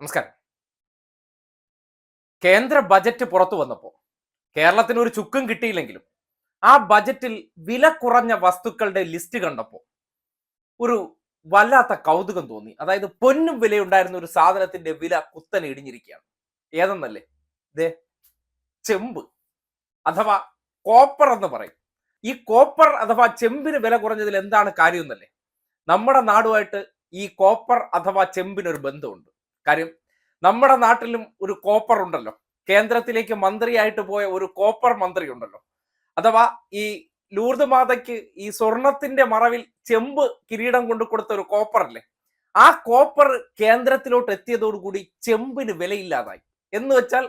നമസ്കാരം. കേന്ദ്ര ബജറ്റ് പുറത്തു വന്നപ്പോൾ കേരളത്തിന് ഒരു ചുക്കും കിട്ടിയില്ലെങ്കിലും ആ ബജറ്റിൽ വില കുറഞ്ഞ വസ്തുക്കളുടെ ലിസ്റ്റ് കണ്ടപ്പോൾ ഒരു വല്ലാത്ത കൗതുകം തോന്നി. അതായത് പൊന്നും വിലയുണ്ടായിരുന്ന ഒരു സാധനത്തിന്റെ വില കുത്തനെ ഇടിഞ്ഞിരിക്കുകയാണ്. ഏതെന്നല്ലേ? ദേ ചെമ്പ്. അഥവാ കോപ്പർ എന്ന് പറയും. ഈ കോപ്പർ അഥവാ ചെമ്പിന് വില കുറഞ്ഞതിൽ എന്താണ് കാര്യം നമ്മുടെ നാടുമായിട്ട് ഈ കോപ്പർ അഥവാ ചെമ്പിനൊരു ബന്ധമുണ്ട്. കാര്യം നമ്മുടെ നാട്ടിലും ഒരു കോപ്പർ ഉണ്ടല്ലോ. കേന്ദ്രത്തിലേക്ക് മന്ത്രിയായിട്ട് പോയ ഒരു കോപ്പർ മന്ത്രി ഉണ്ടല്ലോ. അഥവാ ഈ ലൂർദ് മാതയ്ക്ക് ഈ സ്വർണത്തിന്റെ മറവിൽ ചെമ്പ് കിരീടം കൊണ്ട് കൊടുത്ത ഒരു കോപ്പർ അല്ലേ ആ കോപ്പർ കേന്ദ്രത്തിലോട്ട് എത്തിയതോടുകൂടി ചെമ്പിന് വിലയില്ലാതായി. എന്ന് വെച്ചാൽ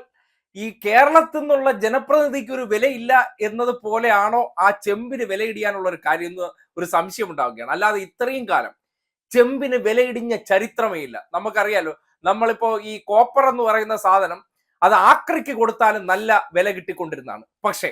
ഈ കേരളത്തിൽ നിന്നുള്ള ജനപ്രതിനിധിക്ക് ഒരു വിലയില്ല എന്നത് പോലെയാണോ ആ ചെമ്പിന് വിലയിടിയാനുള്ള ഒരു കാര്യം എന്ന് ഒരു സംശയം ഉണ്ടാവുകയാണ്. അല്ലാതെ ഇത്രയും കാലം ചെമ്പിന് വിലയിടിഞ്ഞ ചരിത്രമേ ഇല്ല നമുക്കറിയാലോ നമ്മളിപ്പോ ഈ കോപ്പർ എന്ന് പറയുന്ന സാധനം അത് ആക്രിക്ക് കൊടുത്താലും നല്ല വില കിട്ടിക്കൊണ്ടിരുന്നതാണ്. പക്ഷേ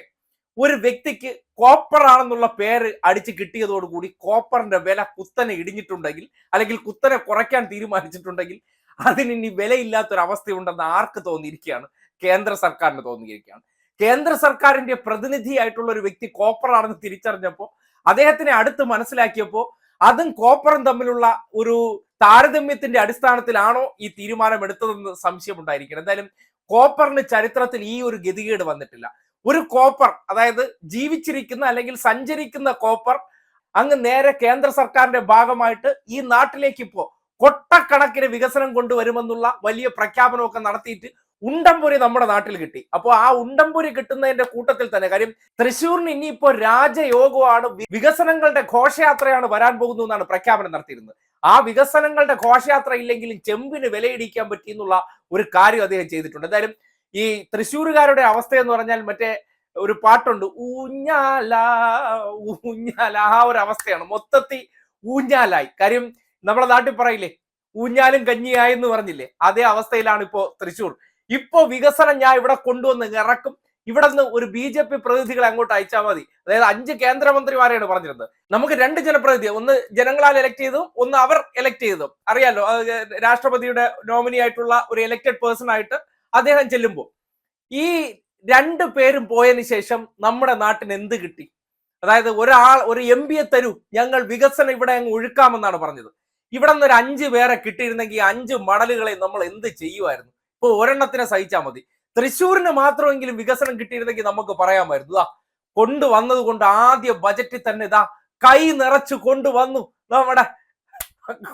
ഒരു വ്യക്തിക്ക് കോപ്പർ ആണെന്നുള്ള പേര് അടിച്ച് കിട്ടിയതോടുകൂടി കോപ്പറിന്റെ വില കുത്തനെ ഇടിഞ്ഞിട്ടുണ്ടെങ്കിൽ അല്ലെങ്കിൽ കുത്തനെ കുറയ്ക്കാൻ തീരുമാനിച്ചിട്ടുണ്ടെങ്കിൽ അതിന് ഇനി വിലയില്ലാത്തൊരവസ്ഥയുണ്ടെന്ന് ആർക്ക് തോന്നിയിരിക്കുകയാണ്? കേന്ദ്ര സർക്കാരിന് തോന്നിയിരിക്കുകയാണ്. കേന്ദ്ര സർക്കാരിന്റെ പ്രതിനിധിയായിട്ടുള്ള ഒരു വ്യക്തി കോപ്പർ ആണെന്ന് തിരിച്ചറിഞ്ഞപ്പോൾ അദ്ദേഹത്തിനെ അടുത്ത് മനസ്സിലാക്കിയപ്പോൾ അതും കോപ്പറും തമ്മിലുള്ള ഒരു താരതമ്യത്തിന്റെ അടിസ്ഥാനത്തിലാണോ ഈ തീരുമാനം എടുത്തതെന്ന് സംശയമുണ്ടായിരിക്കണം. എന്തായാലും കോപ്പറിന് ചരിത്രത്തിൽ ഈ ഒരു ഗതികേട് വന്നിട്ടില്ല. ഒരു കോപ്പർ അതായത് ജീവിച്ചിരിക്കുന്ന അല്ലെങ്കിൽ സഞ്ചരിക്കുന്ന കോപ്പർ അങ്ങ് നേരെ കേന്ദ്ര സർക്കാരിന്റെ ഭാഗമായിട്ട് ഈ നാട്ടിലേക്ക് ഇപ്പോ കൊട്ടക്കണക്കിന് വികസനം കൊണ്ടുവരുമെന്നുള്ള വലിയ പ്രഖ്യാപനമൊക്കെ നടത്തിയിട്ട് ഉണ്ടംപുരി നമ്മുടെ നാട്ടിൽ കിട്ടി. അപ്പോൾ ആ ഉണ്ടംപുരി കിട്ടുന്നതിന്റെ കൂട്ടത്തിൽ തന്നെ കാര്യം തൃശ്ശൂരിന് ഇനിയിപ്പോ രാജയോഗമാണ് വികസനങ്ങളുടെ ഘോഷയാത്രയാണ് വരാൻ പോകുന്നു എന്നാണ് പ്രഖ്യാപനം നടത്തിയിരുന്നത്. ആ വികസനങ്ങളുടെ ഘോഷയാത്ര ഇല്ലെങ്കിലും ചെമ്പിന് വിലയിടിക്കാൻ പറ്റി എന്നുള്ള ഒരു കാര്യം അദ്ദേഹം ചെയ്തിട്ടുണ്ട്. എന്തായാലും ഈ തൃശ്ശൂരുകാരുടെ അവസ്ഥ എന്ന് പറഞ്ഞാൽ മറ്റേ ഒരു പാട്ടുണ്ട്. ഊഞ്ഞാല ഊഞ്ഞാല ആ ഒരു അവസ്ഥയാണ്. മൊത്തത്തിൽ ഊഞ്ഞാലായി. കാര്യം നമ്മളെ നാട്ടിൽ പറയില്ലേ ഊഞ്ഞാലും കഞ്ഞിയായെന്ന് പറഞ്ഞില്ലേ? അതേ അവസ്ഥയിലാണ് ഇപ്പോ തൃശ്ശൂർ. ഇപ്പോ വികസനം ഞാൻ ഇവിടെ കൊണ്ടുവന്ന് ഇറക്കും. ഇവിടെ നിന്ന് ഒരു ബി ജെ പി പ്രതിനിധികളെ അങ്ങോട്ട് അയച്ചാൽ മതി. അതായത് അഞ്ച് കേന്ദ്രമന്ത്രിമാരെയാണ് പറഞ്ഞിരുന്നത്. നമുക്ക് രണ്ട് ജനപ്രതിനിധി ഒന്ന് ജനങ്ങളാൽ എലക്ട് ചെയ്തും ഒന്ന് അവർ എലക്ട് ചെയ്തും. അറിയാലോ രാഷ്ട്രപതിയുടെ നോമിനി ആയിട്ടുള്ള ഒരു എലക്റ്റഡ് പേഴ്സൺ ആയിട്ട് അദ്ദേഹം ചെല്ലുമ്പോൾ ഈ രണ്ട് പേരും പോയതിനു ശേഷം നമ്മുടെ നാട്ടിന് എന്ത് കിട്ടി? അതായത് ഒരാൾ ഒരു എം പിയെ തരൂ ഞങ്ങൾ വികസനം ഇവിടെ അങ്ങ് ഒഴുക്കാമെന്നാണ് പറഞ്ഞത്. ഇവിടെ നിന്ന് ഒരു അഞ്ച് പേരെ കിട്ടിയിരുന്നെങ്കിൽ അഞ്ച് മടലുകളെ നമ്മൾ എന്ത് ചെയ്യുമായിരുന്നു? ഇപ്പൊ ഒരെണ്ണത്തിനെ സഹിച്ചാൽ മതി. തൃശ്ശൂരിന് മാത്രമെങ്കിലും വികസനം കിട്ടിയിരുന്നെങ്കിൽ നമുക്ക് പറയാമായിരുന്നു. ഇതാ കൊണ്ടുവന്നത് കൊണ്ട് ആദ്യ ബജറ്റിൽ തന്നെ ഇതാ കൈ നിറച്ച് കൊണ്ടുവന്നു. നമ്മുടെ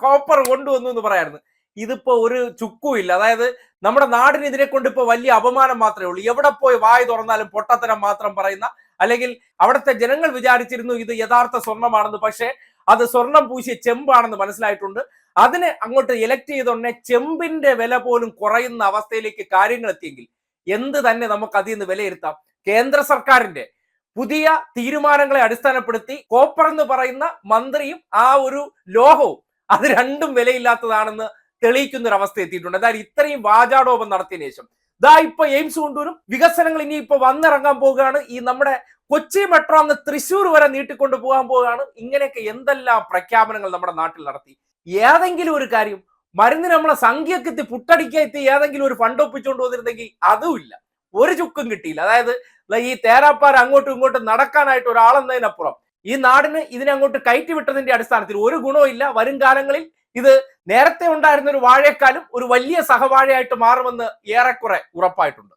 കോപ്പർ കൊണ്ടുവന്നു എന്ന് പറയായിരുന്നു. ഇതിപ്പോ ഒരു ചുക്കും ഇല്ല. അതായത് നമ്മുടെ നാടിന് ഇതിനെ കൊണ്ട് ഇപ്പൊ വലിയ അപമാനം മാത്രമേ ഉള്ളൂ. എവിടെ പോയി വായ തുറന്നാലും പൊട്ടത്തരം മാത്രം പറയുന്ന അല്ലെങ്കിൽ അവിടുത്തെ ജനങ്ങൾ വിചാരിച്ചിരുന്നു ഇത് യഥാർത്ഥ സ്വർണമാണെന്ന് പക്ഷേ അത് സ്വർണം പൂശിയ ചെമ്പാണെന്ന് മനസ്സിലായിട്ടുണ്ട്. അതിനെ അങ്ങോട്ട് ഇലക്ട് ചെയ്തോടനെ ചെമ്പിന്റെ വില പോലും കുറയുന്ന അവസ്ഥയിലേക്ക് കാര്യങ്ങൾ എത്തിയെങ്കിൽ എന്ത് തന്നെ നമുക്ക് അതിൽ നിന്ന് വിലയിരുത്താം. കേന്ദ്ര സർക്കാരിന്റെ പുതിയ തീരുമാനങ്ങളെ അടിസ്ഥാനപ്പെടുത്തി കോപ്പർ എന്ന് പറയുന്ന മന്ത്രിയും ആ ഒരു ലോഹവും അത് രണ്ടും വിലയില്ലാത്തതാണെന്ന് തെളിയിക്കുന്ന ഒരു അവസ്ഥ എത്തിയിട്ടുണ്ട്. അതായത് ഇത്രയും വാചാടോപം നടത്തിയതിനു ശേഷം. ദാ ഇപ്പൊ എയിംസ് കൊണ്ടുവരും വികസനങ്ങൾ ഇനി ഇപ്പൊ വന്നിറങ്ങാൻ പോവുകയാണ്. ഈ നമ്മുടെ കൊച്ചി മെട്രോ അന്ന് തൃശ്ശൂർ വരെ നീട്ടിക്കൊണ്ട് പോകാൻ പോവുകയാണ്. ഇങ്ങനെയൊക്കെ എന്തെല്ലാം പ്രഖ്യാപനങ്ങൾ നമ്മുടെ നാട്ടിൽ നടത്തി. ഏതെങ്കിലും ഒരു കാര്യം മരുന്നിന് നമ്മളെ സംഖ്യക്ക് എത്തി പുട്ടടിക്കാൻ എത്തി ഏതെങ്കിലും ഒരു ഫണ്ട് ഒപ്പിച്ചുകൊണ്ട് വന്നിരുന്നെങ്കിൽ അതുമില്ല ഒരു ചുക്കും കിട്ടിയില്ല. അതായത് ഈ തേരാപ്പാർ അങ്ങോട്ടും ഇങ്ങോട്ടും നടക്കാനായിട്ട് ഒരാളെന്നതിനപ്പുറം ഈ നാടിന് ഇതിനെ അങ്ങോട്ട് കയറ്റി വിട്ടതിന്റെ അടിസ്ഥാനത്തിൽ ഒരു ഗുണവും വരും കാലങ്ങളിൽ ഇത് നേരത്തെ ഉണ്ടായിരുന്ന ഒരു വാഴയെക്കാളും ഒരു വലിയ സഹവാഴയായിട്ട് മാറുമെന്ന് ഏറെക്കുറെ ഉറപ്പായിട്ടുണ്ട്.